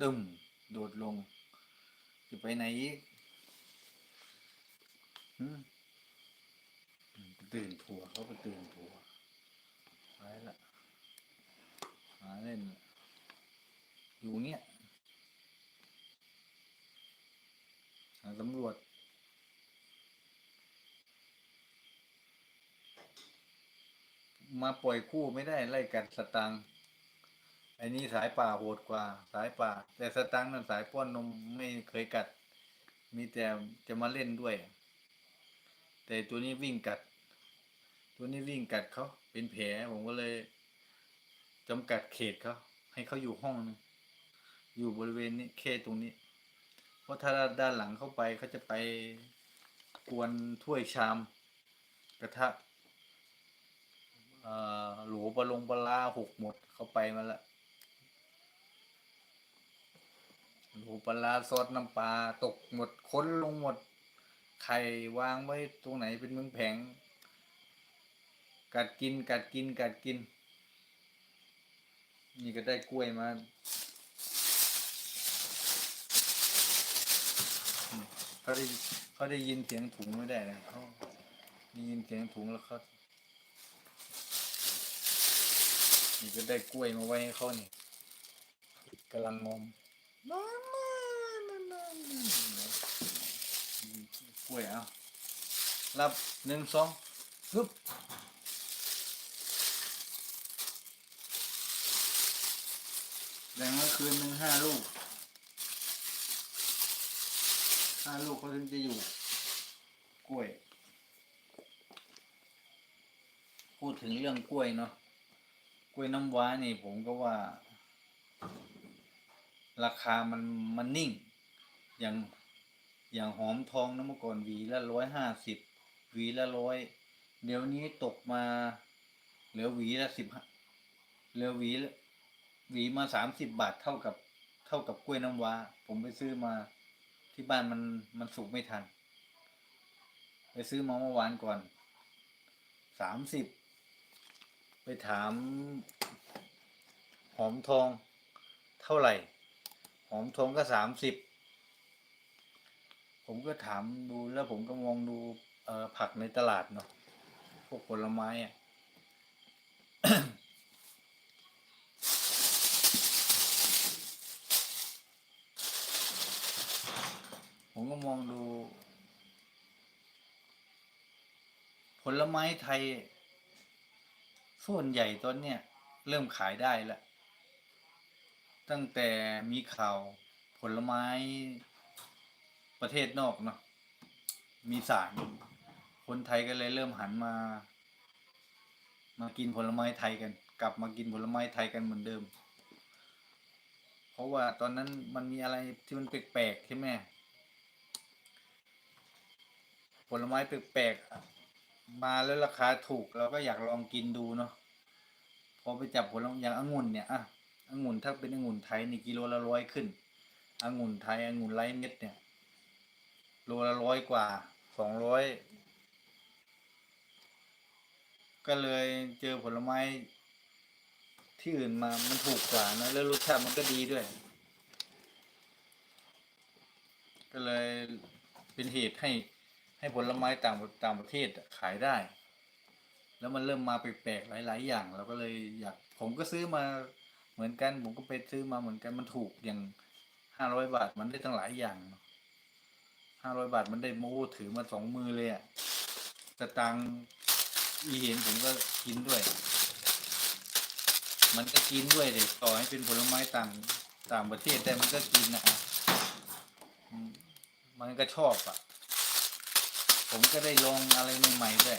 ตึมโดดลง จะไปไหนอีกตื่นผัวเขาไปตื่นผัวไปละหาเล่น อยู่เงี้ยหาตำรวจมาปล่อยคู่ไม่ได้ไล่กัดสตังค์ ไอ้นี่สายป่าโหดกว่า สายป่า แต่สตังค์นั้นสายป้อนนมไม่เคยกัด มีแต่จะมาเล่นด้วย แต่ตัวนี้วิ่งกัด ตัวนี้วิ่งกัดเขาเป็นแผลผมก็เลยจำกัดเขตเขาให้เขาอยู่ห้องนึงอยู่บริเวณนี้เขตตรงนี้ เพราะถ้าด้านหลังเข้าไปเขาจะไปกวนถ้วยชาม กระทะหลูปลาลงปลาร้าหกหมดเข้าไปมาละ หูปลาซอสน้ำปลาตกหมดค้นลงหมด ไข่วางไว้ตรงไหนเป็นเมืองแผง กัดกินกัดกินกัดกิน นี่ก็ได้กล้วยมาเขาได้เขาได้ยินเสียงถุงไม่ได้นะเขาได้ยินเสียงถุงแล้วเขานี่ก็ได้กล้วยมาไว้ให้เขานี่กำลังงอ มน้ำมานกล้วยเอารับหนึ่งสองฮึบแบ่งเมื่อคืนหนึ่งห้าลูกห้าลูกเขาถึงจะอยู่ กล้วย พูดถึงเรื่องกล้วยเนาะกล้วยน้ำว้านี่ผมก็ว่า ราคามันมันนิ่ง อย่างอย่างหอมทองนะเมื่อก่อนหวีละร้อยห้าสิบหวีละร้อยเดี๋ยวนี้ตกมาเหลือหวีละสิบเหลือหวีหวีมาสามสิบบาทเท่ากับเท่ากับกล้วยน้ำว้า ผมไปซื้อมาที่บ้านมันมันสุกไม่ทัน ไปซื้อมาเมื่อวานก่อนสามสิบไปถามหอมทองเท่าไหร่ หอมทองก็สามสิบผมก็ถามดูแล้วผมก็มองดูเออผักในตลาดเนาะพวกผลไม้อะผมก็มองดู ผลไม้ไทย ส่วนใหญ่ตอนเนี้ยเริ่มขายได้แล้ว ตั้งแต่มีข่าวผลไม้ประเทศนอกเนาะมีสารคนไทยก็เลยเริ่มหันมา มากินผลไม้ไทยกัน กลับมากินผลไม้ไทยกันเหมือนเดิม เพราะว่าตอนนั้นมันมีอะไรที่มันแปลกๆใช่ไหมผลไม้แปลกๆมาแล้วราคาถูกเราก็อยากลองกินดูเนาะพอไปจับผลไม้อย่างองุ่นเนี่ยอะ องุ่นถ้าเป็นองุ่นไทยนี่กิโลละร้อยขึ้นองุ่นไทยองุ่นไร้เม็ดเนี่ยโลละร้อยกว่าสองร้อยก็เลยเจอผลไม้ที่อื่นมามันถูกกว่านะแล้วรสชาติมันก็ดีด้วย ก็เลยเป็นเหตุให้ให้ผลไม้ต่างต่างประเทศขายได้ แล้วมันเริ่มมาแปลกๆหลาย ๆ อย่างเราก็เลยอยากผมก็ซื้อมา เหมือนกันผมก็ไปซื้อมาเหมือนกันมันถูกอย่างห้าร้อยบาทมันได้ตั้งหลายอย่างห้าร้อยบาทมันได้โม้ถือมาสองมือเลยอะสตางค์อีเห็นผมก็กินด้วย มันก็กินด้วยเลยต่อให้เป็นผลไม้ต่างต่างประเทศแต่มันก็กินนะมมันก็ชอบอะ ผมก็ได้ลองอะไรใหม่ๆด้วย